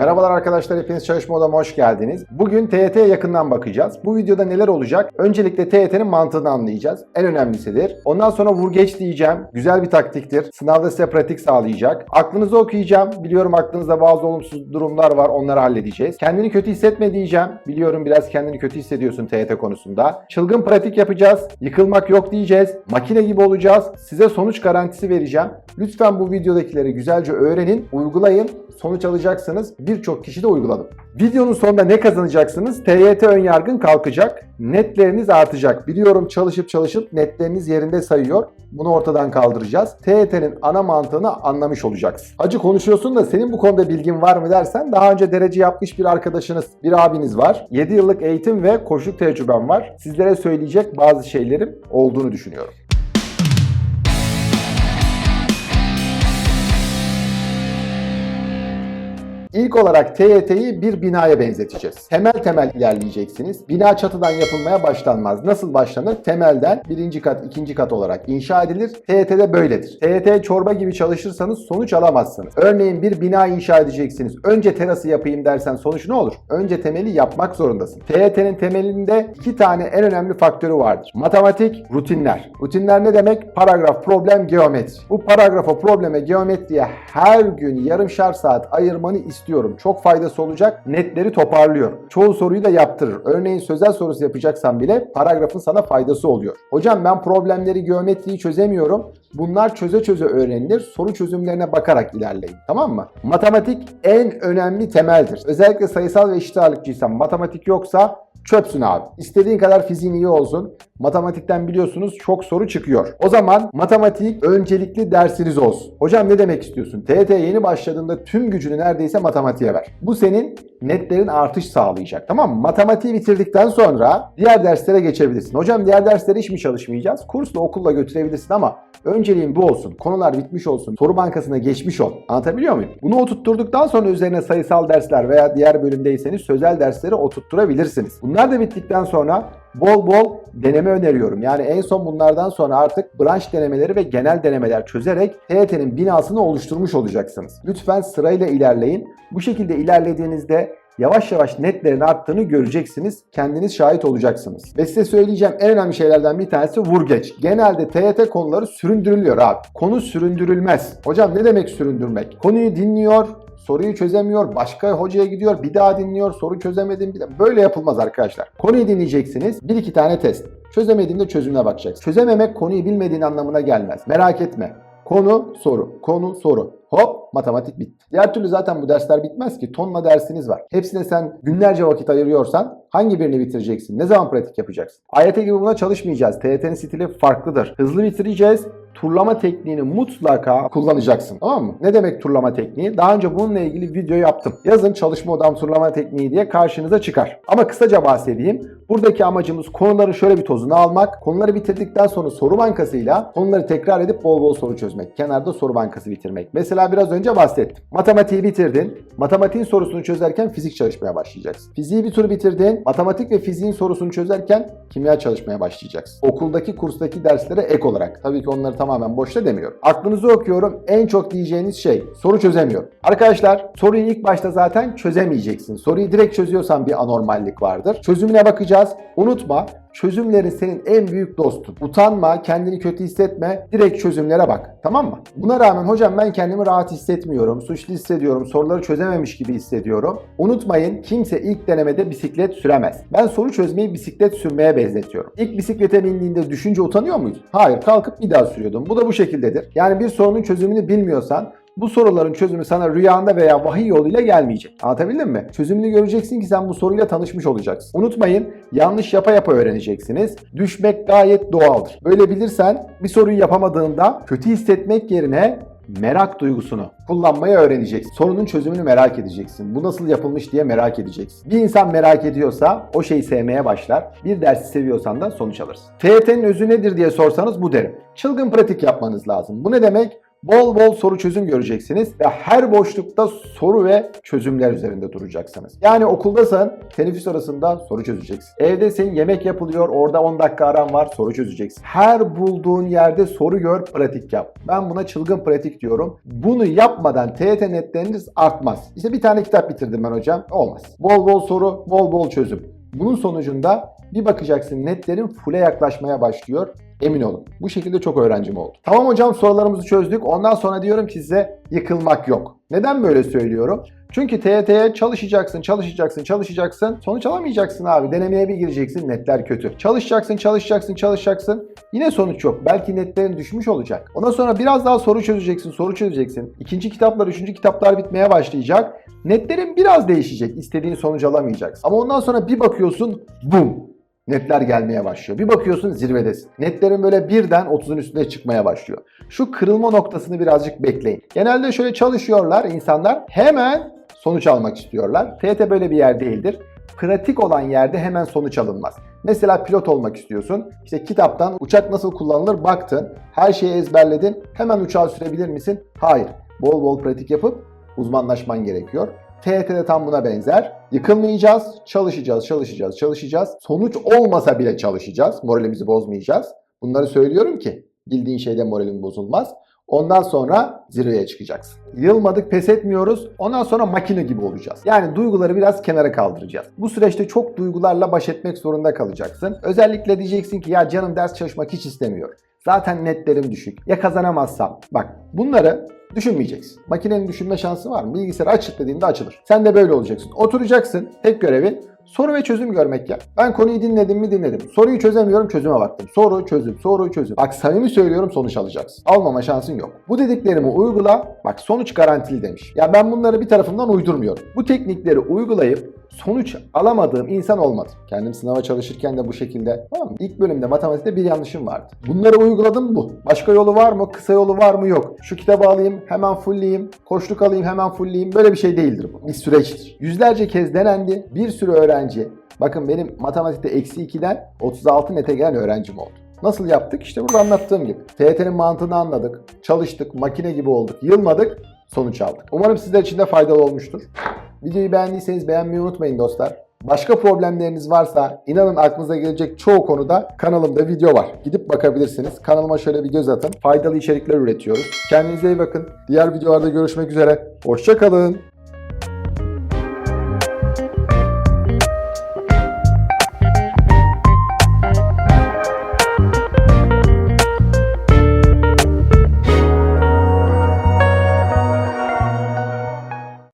Merhabalar arkadaşlar, hepiniz çalışma odama hoş geldiniz. Bugün TYT'ye yakından bakacağız. Bu videoda neler olacak? Öncelikle TYT'nin mantığını anlayacağız. En önemlisidir. Ondan sonra vur geç diyeceğim. Güzel bir taktiktir. Sınavda size pratik sağlayacak. Aklınızı okuyacağım. Biliyorum aklınızda bazı olumsuz durumlar var. Onları halledeceğiz. Kendini kötü hissetme diyeceğim. Biliyorum biraz kendini kötü hissediyorsun TYT konusunda. Çılgın pratik yapacağız. Yıkılmak yok diyeceğiz. Makine gibi olacağız. Size sonuç garantisi vereceğim. Lütfen bu videodakileri güzelce öğrenin, uygulayın. Sonuç alacaksınız. Birçok kişi de uyguladı. Videonun sonunda ne kazanacaksınız? TYT ön yargın kalkacak. Netleriniz artacak. Biliyorum çalışıp çalışıp netleriniz yerinde sayıyor. Bunu ortadan kaldıracağız. TYT'nin ana mantığını anlamış olacaksın. Acı konuşuyorsun da senin bu konuda bilgin var mı dersen daha önce derece yapmış bir arkadaşınız, bir abiniz var. 7 yıllık eğitim ve koşuluk tecrübem var. Sizlere söyleyecek bazı şeylerim olduğunu düşünüyorum. İlk olarak TYT'yi bir binaya benzeteceğiz. Temel temel ilerleyeceksiniz. Bina çatıdan yapılmaya başlanmaz. Nasıl başlanır? Temelden birinci kat, ikinci kat olarak inşa edilir. TYT'de böyledir. TYT çorba gibi çalışırsanız sonuç alamazsınız. Örneğin bir bina inşa edeceksiniz. Önce terası yapayım dersen sonuç ne olur? Önce temeli yapmak zorundasın. TYT'nin temelinde iki tane en önemli faktörü vardır. Matematik, rutinler. Rutinler ne demek? Paragraf, problem, geometri. Bu paragrafa, probleme, geometriye her gün yarımşar saat ayırmanı istiyorum. Çok faydası olacak. Netleri toparlıyor. Çoğu soruyu da yaptırır. Örneğin sözel sorusu yapacaksan bile paragrafın sana faydası oluyor. Hocam ben problemleri, geometriyi çözemiyorum. Bunlar çöze çöze öğrenilir. Soru çözümlerine bakarak ilerleyin. Tamam mı? Matematik en önemli temeldir. Özellikle sayısal ve eşit ağırlıkçıysan matematik yoksa çöpsün abi. İstediğin kadar fiziğin iyi olsun. Matematikten biliyorsunuz çok soru çıkıyor. O zaman matematik öncelikli dersiniz olsun. Hocam ne demek istiyorsun? TYT yeni başladığında tüm gücünü neredeyse matematiğe ver. Bu senin netlerin artış sağlayacak. Tamam mı? Matematiği bitirdikten sonra diğer derslere geçebilirsin. Hocam diğer derslere hiç mi çalışmayacağız? Kursla okulla götürebilirsin ama önceliğin bu olsun. Konular bitmiş olsun. Soru bankasına geçmiş ol. Anlatabiliyor muyum? Bunu oturtturduktan sonra üzerine sayısal dersler veya diğer bölümdeyseniz sözel dersleri oturtturabilirsiniz. Bunlar da bittikten sonra bol bol deneme öneriyorum. Yani en son bunlardan sonra artık branş denemeleri ve genel denemeler çözerek TYT'nin binasını oluşturmuş olacaksınız. Lütfen sırayla ilerleyin. Bu şekilde ilerlediğinizde yavaş yavaş netlerin arttığını göreceksiniz. Kendiniz şahit olacaksınız. Ve size söyleyeceğim en önemli şeylerden bir tanesi vur geç. Genelde TYT konuları süründürülüyor abi. Konu süründürülmez. Hocam ne demek süründürmek? Konuyu dinliyor, soruyu çözemiyor, başka hocaya gidiyor, bir daha dinliyor, soru çözemedim bir daha. Böyle yapılmaz arkadaşlar. Konuyu dinleyeceksiniz, bir iki tane test. Çözemediğinde çözümüne bakacaksın. Çözememek konuyu bilmediğin anlamına gelmez. Merak etme. Konu, soru, konu, soru. Hop matematik bitti. Diğer türlü zaten bu dersler bitmez ki. Tonla dersiniz var. Hepsine sen günlerce vakit ayırıyorsan hangi birini bitireceksin? Ne zaman pratik yapacaksın? AYT gibi buna çalışmayacağız. TYT'nin stili farklıdır. Hızlı bitireceğiz. Turlama tekniğini mutlaka kullanacaksın. Tamam mı? Ne demek turlama tekniği? Daha önce bununla ilgili video yaptım. Yazın çalışma odam turlama tekniği diye karşınıza çıkar. Ama kısaca bahsedeyim. Buradaki amacımız konuların şöyle bir tozunu almak. Konuları bitirdikten sonra soru bankasıyla konuları tekrar edip bol bol soru çözmek. Kenarda soru bankası bitirmek. Mesela biraz önce bahsettim. Matematiği bitirdin. Matematiğin sorusunu çözerken fizik çalışmaya başlayacaksın. Fiziği bir tur bitirdin. Matematik ve fiziğin sorusunu çözerken kimya çalışmaya başlayacaksın. Okuldaki kurstaki derslere ek olarak. Tabii ki onları tamamen boşta demiyorum. Aklınızı okuyorum. En çok diyeceğiniz şey soru çözemiyorum. Arkadaşlar soruyu ilk başta zaten çözemeyeceksin. Soruyu direkt çözüyorsan bir anormallik vardır. Çözümüne bakacağız. Unutma çözümlerin senin en büyük dostun. Utanma, kendini kötü hissetme, direkt çözümlere bak. Tamam mı? Buna rağmen hocam ben kendimi rahat hissetmiyorum, suçlu hissediyorum, soruları çözememiş gibi hissediyorum. Unutmayın kimse ilk denemede bisiklet süremez. Ben soru çözmeyi bisiklet sürmeye benzetiyorum. İlk bisiklete bindiğinde düşünce utanıyor muydun? Hayır, kalkıp bir daha sürüyordum. Bu da bu şekildedir. Yani bir sorunun çözümünü bilmiyorsan bu soruların çözümü sana rüyanda veya vahiy yoluyla gelmeyecek. Anlatabildim mi? Çözümünü göreceksin ki sen bu soruyla tanışmış olacaksın. Unutmayın yanlış yapa yapa öğreneceksiniz. Düşmek gayet doğaldır. Böyle bilirsen bir soruyu yapamadığında kötü hissetmek yerine merak duygusunu kullanmayı öğreneceksin. Sorunun çözümünü merak edeceksin. Bu nasıl yapılmış diye merak edeceksin. Bir insan merak ediyorsa o şeyi sevmeye başlar. Bir dersi seviyorsan da sonuç alırsın. TYT'nin özü nedir diye sorsanız bu derim. Çılgın pratik yapmanız lazım. Bu ne demek? Bol bol soru çözüm göreceksiniz ve her boşlukta soru ve çözümler üzerinde duracaksınız. Yani okuldasın, teneffüs arasında soru çözeceksin. Evdesin, yemek yapılıyor, orada 10 dakika aran var, soru çözeceksin. Her bulduğun yerde soru gör, pratik yap. Ben buna çılgın pratik diyorum. Bunu yapmadan TYT netleriniz artmaz. İşte bir tane kitap bitirdim ben hocam. Olmaz. Bol bol soru, bol bol çözüm. Bunun sonucunda bir bakacaksın netlerin full'e yaklaşmaya başlıyor. Emin olun. Bu şekilde çok öğrencim oldu. Tamam hocam sorularımızı çözdük. Ondan sonra diyorum ki size yıkılmak yok. Neden böyle söylüyorum? Çünkü TYT'ye çalışacaksın, çalışacaksın, çalışacaksın. Sonuç alamayacaksın abi. Denemeye bir gireceksin. Netler kötü. Çalışacaksın, çalışacaksın, çalışacaksın. Yine sonuç yok. Belki netlerin düşmüş olacak. Ondan sonra biraz daha soru çözeceksin, soru çözeceksin. İkinci kitaplar, üçüncü kitaplar bitmeye başlayacak. Netlerin biraz değişecek. İstediğin sonucu alamayacaksın. Ama ondan sonra bir bakıyorsun, bum netler gelmeye başlıyor. Bir bakıyorsun zirvedesin. Netlerin böyle birden 30'un üstüne çıkmaya başlıyor. Şu kırılma noktasını birazcık bekleyin. Genelde şöyle çalışıyorlar insanlar hemen sonuç almak istiyorlar. TET böyle bir yer değildir. Pratik olan yerde hemen sonuç alınmaz. Mesela pilot olmak istiyorsun. İşte kitaptan uçak nasıl kullanılır baktın. Her şeyi ezberledin. Hemen uçağı sürebilir misin? Hayır. Bol bol pratik yapıp uzmanlaşman gerekiyor. TYT'de tam buna benzer. Yıkılmayacağız, çalışacağız, çalışacağız, çalışacağız. Sonuç olmasa bile çalışacağız. Moralimizi bozmayacağız. Bunları söylüyorum ki bildiğin şeyde moralin bozulmaz. Ondan sonra zirveye çıkacaksın. Yılmadık, pes etmiyoruz. Ondan sonra makine gibi olacağız. Yani duyguları biraz kenara kaldıracağız. Bu süreçte çok duygularla baş etmek zorunda kalacaksın. Özellikle diyeceksin ki ya canım ders çalışmak hiç istemiyor. Zaten netlerim düşük. Ya kazanamazsam. Bak bunları düşünmeyeceksin. Makinenin düşünme şansı var mı? Bilgisayarı açık dediğinde açılır. Sen de böyle olacaksın. Oturacaksın. Tek görevin soru ve çözüm görmek ya. Ben konuyu dinledim mi dinledim. Soruyu çözemiyorum çözüme baktım. Soru çözüm, soru çözüm. Bak samimi söylüyorum sonuç alacaksın. Almama şansın yok. Bu dediklerimi uygula. Bak sonuç garantili demiş. Ya ben bunları bir tarafımdan uydurmuyorum. Bu teknikleri uygulayıp sonuç alamadığım insan olmadı. Kendim sınava çalışırken de bu şekilde. Tamam mı? İlk bölümde matematikte bir yanlışım vardı. Bunları uyguladım bu. Başka yolu var mı? Kısa yolu var mı? Yok. Şu kitabı alayım hemen fullleyeyim. Koşluk alayım hemen fullleyeyim. Böyle bir şey değildir bu. Bir süreçtir. Yüzlerce kez denendi. Bir sürü öğrenci. Bakın benim matematikte eksi 2'den 36 nete gelen öğrencim oldu. Nasıl yaptık? İşte burada anlattığım gibi. TYT'nin mantığını anladık. Çalıştık. Makine gibi olduk. Yılmadık. Sonuç aldık. Umarım sizler için de faydalı olmuştur. Videoyu beğendiyseniz beğenmeyi unutmayın dostlar. Başka problemleriniz varsa inanın aklınıza gelecek çoğu konuda kanalımda video var. Gidip bakabilirsiniz. Kanalıma şöyle bir göz atın. Faydalı içerikler üretiyoruz. Kendinize iyi bakın. Diğer videolarda görüşmek üzere. Hoşçakalın.